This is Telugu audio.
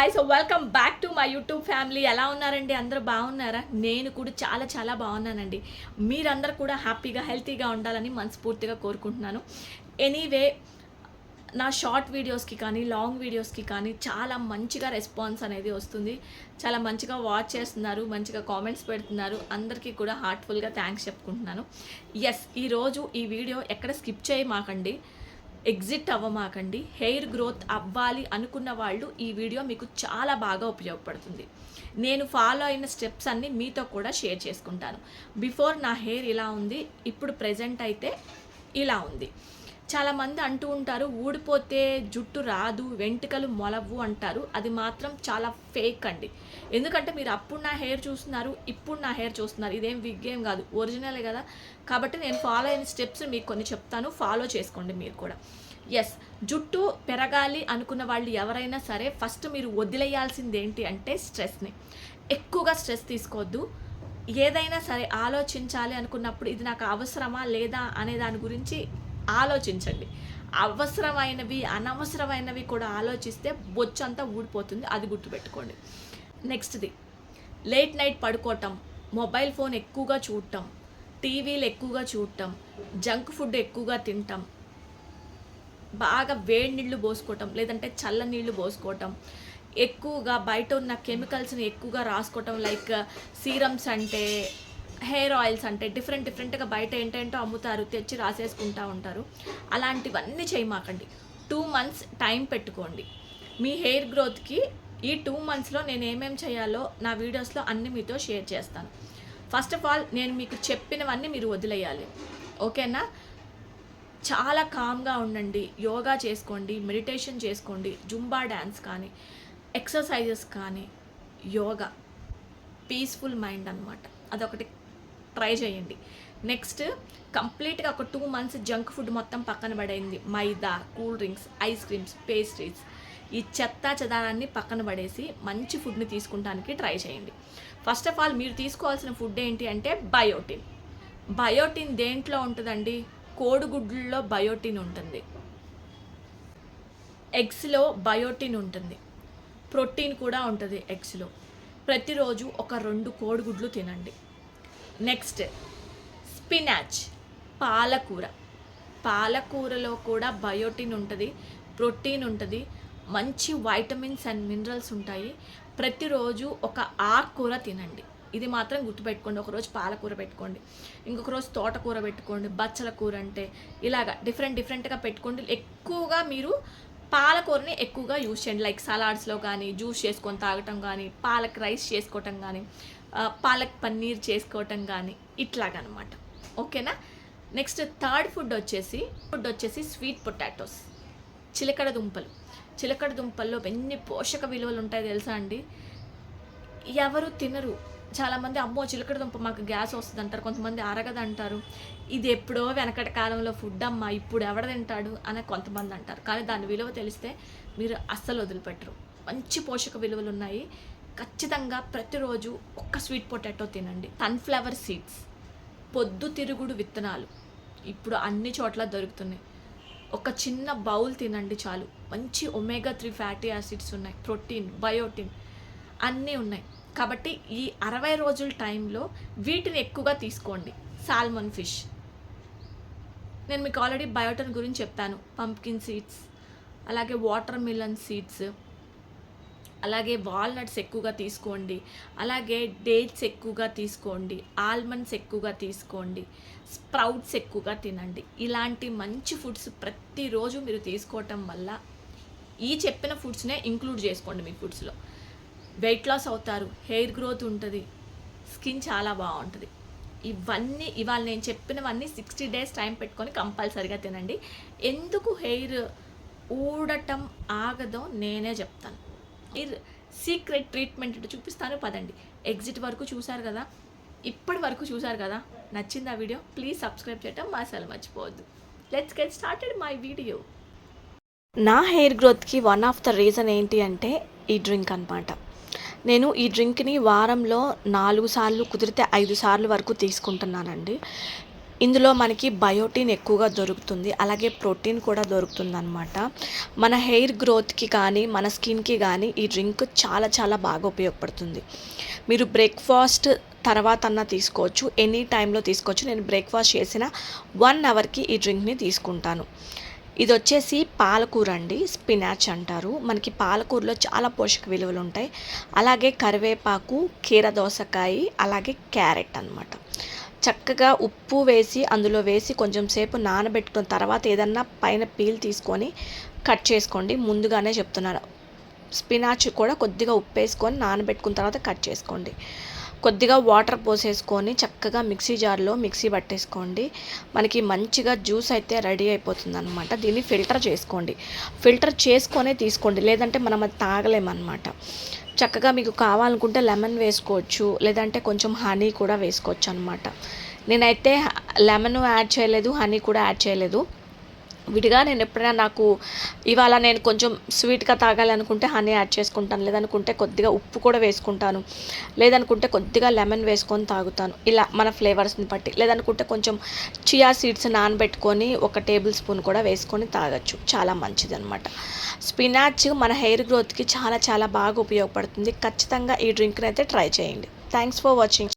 Guys welcome back to my YouTube family ఎలా ఉన్నారండి? అందరూ బాగున్నారా? నేను కూడా చాలా చాలా బాగున్నానండి. మీరందరూ కూడా హ్యాపీగా హెల్తీగా ఉండాలని మనస్ఫూర్తిగా కోరుకుంటున్నాను. ఎనీవే నా షార్ట్ వీడియోస్కి కానీ లాంగ్ వీడియోస్కి కానీ చాలా మంచిగా రెస్పాన్స్ అనేది వస్తుంది. చాలా మంచిగా వాచ్ చేస్తున్నారు మంచిగా కామెంట్స్ పెడుతున్నారు. అందరికీ కూడా హార్ట్ఫుల్గా థ్యాంక్స్ చెప్పుకుంటున్నాను. ఎస్ ఈరోజు ఈ వీడియో ఎక్కడ స్కిప్ చేయమాకండి. ఎగ్జిట్ అవ్వమాకండి హెయిర్ గ్రోత్ అవ్వాలి అనుకున్న వాళ్ళు ఈ వీడియో మీకు చాలా బాగా ఉపయోగపడుతుంది. నేను ఫాలో అయిన స్టెప్స్ అన్నీ మీతో కూడా షేర్ చేసుకుంటాను. బిఫోర్ నా హెయిర్ ఇలా ఉంది ఇప్పుడు ప్రజెంట్ అయితే ఇలా ఉంది. చాలామంది అంటూ ఉంటారు ఊడిపోతే జుట్టు రాదు వెంట్రుకలు మొలవు అంటారు. అది మాత్రం చాలా ఫేక్ అండి. ఎందుకంటే మీరు అప్పుడు నా హెయిర్ చూస్తున్నారు ఇప్పుడు నా హెయిర్ చూస్తున్నారు. ఇదేం విగ్ ఏం కాదు. ఒరిజినలే కదా. కాబట్టి నేను ఫాలో అయిన స్టెప్స్ మీకు కొన్ని చెప్తాను. ఫాలో చేసుకోండి మీరు కూడా. ఎస్ జుట్టు పెరగాలి అనుకున్న వాళ్ళు ఎవరైనా సరే ఫస్ట్ మీరు వదిలేయాల్సింది ఏంటి అంటే స్ట్రెస్ని ఎక్కువగా స్ట్రెస్ తీసుకోవద్దు. ఏదైనా సరే ఆలోచించాలి అనుకున్నప్పుడు ఇది నాకు అవసరమా లేదా అనే దాని గురించి ఆలోచించండి. అవసరమైనవి అనవసరమైనవి కూడా ఆలోచిస్తే బొచ్చంతా ఊడిపోతుంది. అది గుర్తుపెట్టుకోండి. నెక్స్ట్ది లేట్ నైట్ పడుకోవటం మొబైల్ ఫోన్ ఎక్కువగా చూడటం టీవీలు ఎక్కువగా చూడటం జంక్ ఫుడ్ ఎక్కువగా తినటం బాగా వేడి నీళ్ళు పోసుకోవటం లేదంటే చల్ల నీళ్ళు పోసుకోవటం ఎక్కువగా బయట ఉన్న కెమికల్స్ని ఎక్కువగా రాసుకోవటం లైక్ సీరమ్స్ uh, అంటే హెయిర్ ఆయిల్స్ అంటే డిఫరెంట్ డిఫరెంట్గా బయట ఏంటంటో అమ్ముతారు తెచ్చి రాసేసుకుంటా ఉంటారు. అలాంటివన్నీ చేయమాకండి. టూ మంత్స్ టైం పెట్టుకోండి. మీ హెయిర్ గ్రోత్కి ఈ టూ మంత్స్లో నేను ఏమేమి చేయాలో నా వీడియోస్లో అన్నీ మీతో షేర్ చేస్తాను. ఫస్ట్ ఆఫ్ ఆల్ నేను మీకు చెప్పినవన్నీ మీరు వదిలేయాలి. ఓకేనా? చాలా కామ్గా ఉండండి. యోగా చేసుకోండి మెడిటేషన్ చేసుకోండి జుంబా డ్యాన్స్ కానీ ఎక్సర్సైజెస్ కానీ యోగా. పీస్ఫుల్ మైండ్ అనమాట అదొకటి ట్రై చేయండి. నెక్స్ట్ కంప్లీట్గా ఒక టూ మంత్స్ జంక్ ఫుడ్ మొత్తం పక్కన పడైంది మైదా cool drinks ice creams pastries. ఈ చెత్త చెదారాన్ని పక్కన పడేసి మంచి ఫుడ్ని తీసుకుంటానికి ట్రై చేయండి. ఫస్ట్ ఆఫ్ ఆల్ మీరు తీసుకోవాల్సిన ఫుడ్ ఏంటి అంటే బయోటిన్. బయోటిన్ దేంట్లో ఉంటుందండి? కోడిగుడ్లలో బయోటిన్ ఉంటుంది. ఎగ్స్లో బయోటిన్ ఉంటుంది. ప్రోటీన్ కూడా ఉంటుంది ఎగ్స్లో. ప్రతిరోజు ఒక రెండు కోడిగుడ్లు తినండి. నెక్స్ట్ స్పినాచ్ పాలకూర. పాలకూరలో కూడా బయోటిన్ ఉంటుంది ప్రోటీన్ ఉంటుంది మంచి వైటమిన్స్ అండ్ మినరల్స్ ఉంటాయి. ప్రతిరోజు ఒక ఆకుకూర తినండి. ఇది మాత్రం గుర్తుపెట్టుకోండి ఒకరోజు పాలకూర పెట్టుకోండి ఇంకొక రోజు తోటకూర పెట్టుకోండి బచ్చల కూర అంటే ఇలాగా డిఫరెంట్ డిఫరెంట్గా పెట్టుకోండి. ఎక్కువగా మీరు పాలకూరని ఎక్కువగా యూజ్ చేయండి. లైక్ సలాడ్స్లో కానీ జ్యూస్ చేసుకొని తాగటం కానీ పాలక్ రైస్ చేసుకోవటం కానీ పాలక్ పన్నీర్ చేసుకోవటం కానీ ఇట్లాగనమాట. ఓకేనా? నెక్స్ట్ థర్డ్ ఫుడ్ వచ్చేసి ఫుడ్ వచ్చేసి స్వీట్ పొటాటోస్. చిలకడ దుంపలు. చిలకడ దుంపల్లో ఎన్ని పోషక విలువలు ఉంటాయో తెలుసా అండి? ఎవరు తినరు. చాలామంది అమ్మో చిలకడ దుంప మాకు గ్యాస్ వస్తుంది అంటారు కొంతమంది అరగదంటారు. ఇది ఎప్పుడో వెనకటి కాలంలో ఫుడ్ అమ్మా ఇప్పుడు ఎవడ తింటాడు అని కొంతమంది అంటారు. కానీ దాని విలువ తెలిస్తే మీరు అస్సలు వదిలిపెట్టరు. మంచి పోషక విలువలు ఉన్నాయి. ఖచ్చితంగా ప్రతిరోజు ఒక్క స్వీట్ పొటాటో తినండి. సన్ఫ్లవర్ సీడ్స్ పొద్దు తిరుగుడు విత్తనాలు. ఇప్పుడు అన్ని చోట్ల దొరుకుతున్నాయి. ఒక చిన్న బౌల్ తినండి చాలు. మంచి ఒమేగా త్రీ ఫ్యాటీ యాసిడ్స్ ఉన్నాయి. ప్రోటీన్ బయోటిన్ అన్నీ ఉన్నాయి. కాబట్టి ఈ అరవై రోజుల టైంలో వీటిని ఎక్కువగా తీసుకోండి. Salmon fish. నేను మీకు ఆల్రెడీ బయోటిన్ గురించి చెప్పాను. పంప్కిన్ సీడ్స్ అలాగే వాటర్ మిలన్ సీడ్స్ అలాగే వాల్నట్స్ ఎక్కువగా తీసుకోండి. అలాగే డేట్స్ ఎక్కువగా తీసుకోండి. ఆల్మండ్స్ ఎక్కువగా తీసుకోండి. స్ప్రౌట్స్ ఎక్కువగా తినండి. ఇలాంటి మంచి ఫుడ్స్ ప్రతిరోజు మీరు తీసుకోవటం వల్ల ఈ చెప్పిన ఫుడ్స్నే ఇంక్లూడ్ చేసుకోండి మీ ఫుడ్స్లో. వెయిట్ లాస్ అవుతారు. హెయిర్ గ్రోత్ ఉంటుంది. స్కిన్ చాలా బాగుంటుంది. ఇవన్నీ ఇవాళ నేను చెప్పినవన్నీ సిక్స్టీ డేస్ టైం పెట్టుకొని కంపల్సరిగా తినండి. ఎందుకు హెయిర్ ఊడటం ఆగదో నేనే చెప్తాను. ఈ సీక్రెట్ ట్రీట్మెంట్ చూపిస్తాను పదండి. ఎగ్జిట్ వరకు చూశారు కదా ఇప్పటి వరకు చూశారు కదా నచ్చింది ఆ వీడియో ప్లీజ్ సబ్స్క్రైబ్ చేయటం మా అసలు మర్చిపోవద్దు. Let's get started my video నా హెయిర్ గ్రోత్కి వన్ ఆఫ్ ద రీజన్ ఏంటి అంటే ఈ డ్రింక్ అనమాట నేను ఈ డ్రింక్ని వారంలో నాలుగు సార్లు కుదిరితే ఐదు సార్లు వరకు తీసుకుంటున్నానండి. ఇందులో మనకి బయోటిన్ ఎక్కువగా దొరుకుతుంది అలాగే ప్రోటీన్ కూడా దొరుకుతుంది అనమాట మన హెయిర్ గ్రోత్కి కానీ మన స్కిన్కి కానీ ఈ డ్రింక్ చాలా చాలా బాగా ఉపయోగపడుతుంది. మీరు బ్రేక్ఫాస్ట్ తర్వాత అన్న తీసుకోవచ్చు ఎనీ టైంలో తీసుకోవచ్చు. నేను బ్రేక్ఫాస్ట్ చేసిన వన్ అవర్కి ఈ డ్రింక్ని తీసుకుంటాను. ఇది వచ్చేసి పాలకూర అండి స్పినాచ్ అంటారు. మనకి పాలకూరలో చాలా పోషక విలువలు ఉంటాయి. అలాగే కరివేపాకు కీర దోసకాయ అలాగే క్యారెట్ అన్నమాట. చక్కగా ఉప్పు వేసి అందులో వేసి కొంచెం సేపు నానబెట్టుకున్న తర్వాత ఏదన్నా పైన పీల్ తీసుకొని కట్ చేసుకోండి. ముందుగానే చెప్తున్నాను. స్పినాచ్ కూడా కొద్దిగా ఉప్పు వేసుకొని నానబెట్టుకున్న తర్వాత కట్ చేసుకోండి. కొద్దిగా వాటర్ పోసేసుకొని చక్కగా మిక్సీ జార్లో మిక్సీ పట్టేసుకోండి. మనకి మంచిగా జ్యూస్ అయితే రెడీ అయిపోతుంది అనమాట దీన్ని ఫిల్టర్ చేసుకోండి. ఫిల్టర్ చేసుకొనే తీసుకోండి. లేదంటే మనం అది తాగలేమన్నమాట. చక్కగా మీకు కావాలనుకుంటే లెమన్ వేసుకోవచ్చు. లేదంటే కొంచెం హనీ కూడా వేసుకోవచ్చు అనమాట నేనైతే లెమన్ యాడ్ చేయలేదు హనీ కూడా యాడ్ చేయలేదు. విడిగా నేను ఎప్పుడైనా నాకు ఇవాళ నేను కొంచెం స్వీట్గా తాగాలనుకుంటే హనీ యాడ్ చేసుకుంటాను లేదనుకుంటే కొద్దిగా ఉప్పు కూడా వేసుకుంటాను లేదనుకుంటే కొద్దిగా లెమన్ వేసుకొని తాగుతాను. ఇలా మన ఫ్లేవర్స్ని బట్టి లేదనుకుంటే కొంచెం చియా సీడ్స్ నానబెట్టుకొని ఒక టేబుల్ స్పూన్ కూడా వేసుకొని తాగొచ్చు. చాలా మంచిది అనమాట స్పినాచ్ మన హెయిర్ గ్రోత్కి చాలా చాలా బాగా ఉపయోగపడుతుంది. ఖచ్చితంగా ఈ డ్రింక్ని అయితే ట్రై చేయండి. Thanks for watching